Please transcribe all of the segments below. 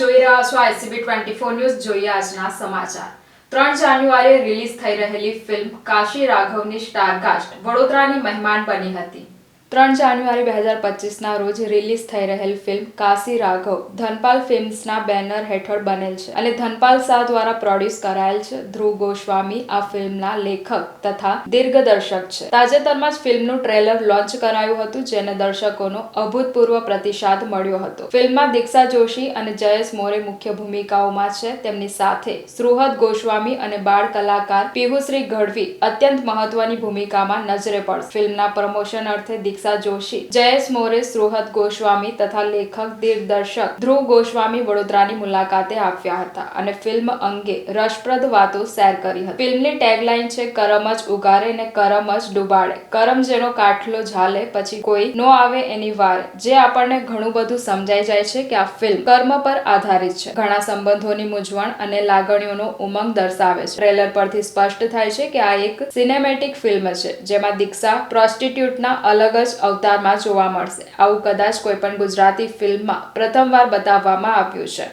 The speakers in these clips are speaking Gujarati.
જોઈ રહ્યા છો આઈસીબી ટ્વેન્ટી ફોર ન્યૂઝ જોઈએ આજના સમાચાર. ત્રણ જાન્યુઆરીએ રિલીઝ થઈ રહેલી ફિલ્મ કાશી રાઘવની સ્ટારકાસ્ટ વડોદરાની મહેમાન બની હતી. ત્રણ જાન્યુઆરી બે હજાર પચીસના રોજ રિલીઝ થઈ રહેલ ફિલ્મ કાશી રાઘવ ધનપાલ ફિલ્મ્સના બેનર હેઠળ બનેલ છે અને ધનપાલ શાહ દ્વારા પ્રોડ્યુસ કરાયેલ છે. ધ્રુવ ગોસ્વામી આ ફિલ્મના લેખક તથા દિગ્દર્શક છે. તાજેતરમાં જ ફિલ્મનું ટ્રેલર લોન્ચ કરાયું હતું, જેને દર્શકોનો અભૂતપૂર્વ પ્રતિસાદ મળ્યો હતો. ફિલ્મમાં દીક્ષા જોશી અને જયેશ મોરે મુખ્ય ભૂમિકાઓમાં છે. તેમની સાથે સુહદ ગોસ્વામી અને બાળ કલાકાર પિહુશ્રી ગઢવી અત્યંત મહત્વની ભૂમિકામાં નજરે પડશે. ફિલ્મના પ્રમોશન અર્થે દીક્ષા જોશી જયેશ મોરે રોહત ગોસ્વામી તથા લેખક દિગ્દર્શક ધ્રુવ ગોસ્વામી વડોદરાની મુલાકાતે આવ્યા હતા અને ફિલ્મ અંગે રસપ્રદ વાતો શેર કરી હતી. ફિલ્મની ટેગલાઇન છે, કરમ જ ઉગારે ને કરમ જ ડુબાડે. કરમ જેનો કાઠલો ઝાલે, પછી કોઈ નો આવે એની વાર. જે આપણને ઘણું બધું સમજાઈ જાય છે કે આ ફિલ્મ કર્મ પર આધારિત છે. ઘણા સંબંધોની મૂંઝવણ અને લાગણીઓનો ઉમંગ દર્શાવે છે. ટ્રેલર પરથી સ્પષ્ટ થાય છે કે આ એક સિનેમેટિક ફિલ્મ છે, જેમાં દીક્ષા પ્રોસ્ટિટ્યુટના અલગ જ અવતારમાં જોવા મળશે. આવું કદાચ કોઈ પણ ગુજરાતી ફિલ્મમાં પ્રથમવાર બતાવવામાં આવ્યું છે.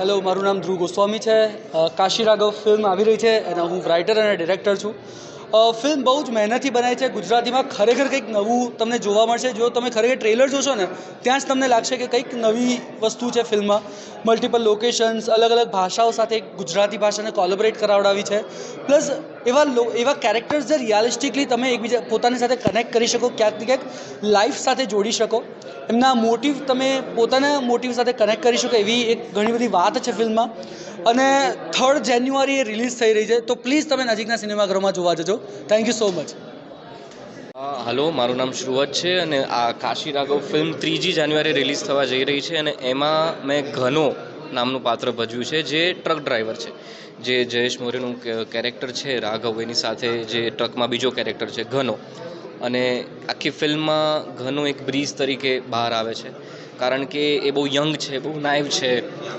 હેલો, મારું નામ ધ્રુવ ગોસ્વામી છે. કાશી રાઘવ ફિલ્મ આવી રહી છે અને હું રાઇટર અને ડિરેક્ટર છું. ફિલ્મ બહુ જ મહેનતથી બનાવી છે. ગુજરાતીમાં ખરેખર કંઈક નવું તમને જોવા મળશે. જો તમે ખરેખર ટ્રેલર જોશો ને, ત્યાં જ તમને લાગશે કે કંઈક નવી વસ્તુ છે ફિલ્મમાં. મલ્ટિપલ લોકેશન્સ અલગ અલગ ભાષાઓ સાથે ગુજરાતી ભાષાને કોલોબરેટ કરાવડાવી છે. પ્લસ એવા લો એવા કેરેક્ટર્સ જે રિયાલિસ્ટિકલી તમે એકબીજા પોતાની સાથે કનેક્ટ કરી શકો, ક્યાંક ક્યાંક લાઈફ સાથે જોડી શકો. એમના મોટિવ તમે પોતાના મોટિવ સાથે કનેક્ટ કરી શકો, એવી એક ઘણી બધી વાત છે ફિલ્મમાં. અને થર્ડ જાન્યુઆરી એ રિલીઝ થઈ રહી છે, તો પ્લીઝ તમે નજીકના સિનેમાઘરોમાં જોવા જજો. Thank you so much hello, મારું નામ શ્રુવત છે અને આ કાશી રાઘવ ફિલ્મ ત્રીજી જાન્યુઆરી રિલીઝ થવા જઈ રહી છે અને એમાં મેં ઘનો નામનું પાત્ર ભજવ્યું છે, જે ટ્રક ડ્રાઈવર છે. જે જયેશ મોરેનું કેરેક્ટર છે, રાઘવ, એની સાથે જે ટ્રકમાં બીજો કેરેક્ટર છે, ઘનો. અને આખી ફિલ્મમાં ઘનો એક બ્રીઝ તરીકે બહાર આવે છે. કારણ કે એ બહુ યંગ છે, બહુ નાઇવ છે.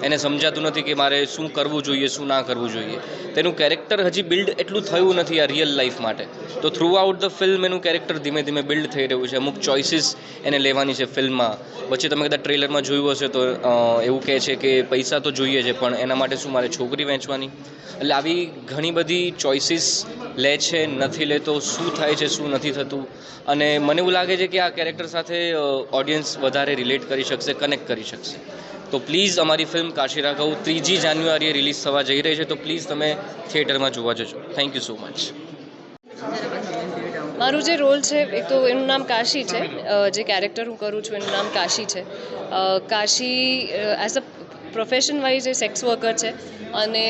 એને સમજાતું નથી કે મારે શું કરવું જોઈએ, શું ના કરવું જોઈએ. તેનું કેરેક્ટર હજી બિલ્ડ એટલું થયું નથી આ રિયલ લાઈફ માટે. તો થ્રુ આઉટ ધ ફિલ્મ એનું કેરેક્ટર ધીમે ધીમે બિલ્ડ થઈ રહ્યું છે. અમુક ચોઇસીસ એને લેવાની છે ફિલ્મમાં વચ્ચે તમે કદાચ ટ્રેલરમાં જોયું હશે તો એવું કહે છે કે પૈસા તો જોઈએ છે, પણ એના માટે શું મારે છોકરી વેચવાની? એટલે આવી ઘણી બધી ચોઇસીસ લે છે, નથી લેતો, શું થાય છે, શું નથી થતું? અને મને એવું લાગે છે કે આ કેરેક્ટર સાથે ઓડિયન્સ વધારે રિલેટ કરી શકશે કનેક્ટ કરી શકશે. તો પ્લીઝ અમારી ફિલ્મ કાશી રાઘવ ત્રીજી જાન્યુઆરીએ રિલીઝ થવા જઈ રહી છે, તો પ્લીઝ તમે થિયેટરમાં જોવા જજો. થેન્ક યુ સો મચ મારું જે રોલ છે, એક તો એનું નામ કાશી છે જે કેરેક્ટર હું કરું છું, એનું નામ કાશી છે. Kashi as a profession wise A sex worker છે, અને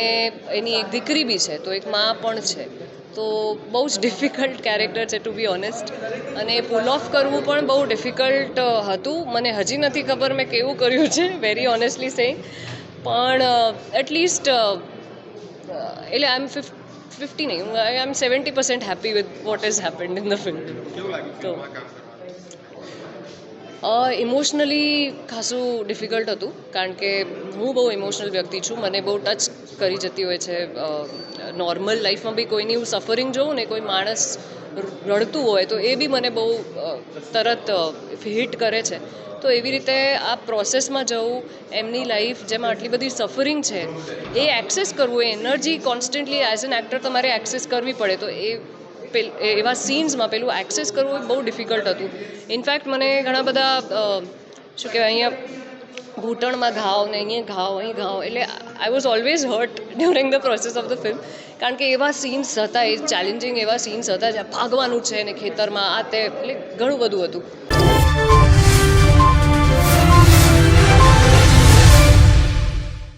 એની એક દીકરી બી છે, તો એક મા પણ છે. તો બહુ જ ડિફિકલ્ટ કેરેક્ટર છે ટુ બી ઓનેસ્ટ અને પુલ ઓફ કરવું પણ બહુ ડિફિકલ્ટ હતું. મને હજી નથી ખબર મેં કેવું કર્યું છે વેરી ઓનેસ્ટલી સેઇંગ પણ એટલીસ્ટ એટલે આઈ એમ ફિફ્ટી નહીં I am seventy percent happy with what is happened in the film તો ઇમોશનલી ખાસું ડિફિકલ્ટ હતું, કારણ કે હું બહુ ઇમોશનલ વ્યક્તિ છું, મને બહુ ટચ કરી જતી હોય છે નોર્મલ લાઈફમાં બી કોઈની હું સફરિંગ જોઉં ને કોઈ માણસ રડતું હોય તો એ બી મને બહુ તરત હિટ કરે છે. તો એવી રીતે આ પ્રોસેસમાં જવું, એમની લાઈફ જેમાં આટલી બધી સફરિંગ છે, એ એક્સેસ કરવું, એ energy constantly as an actor તમારે એક્સેસ કરવી પડે, તો એ- એવા સીન્સમાં પેલું એક્સેસ કરવું એ બહુ ડિફિકલ્ટ હતું. ઇનફેક્ટ મને ઘણા બધા શું કહેવાય, અહીંયા ઘૂંટણમાં ઘાવ ને અહીંયા ઘાવ, અહીં ઘાવ, એટલે I was always hurt during the process of the film કારણ કે એવા સીન્સ હતા, એ ચેલેન્જિંગ એવા સીન્સ હતા જ્યાં ભાગવાનું છે ને ખેતરમાં, આ તે, એટલે ઘણું બધું હતું.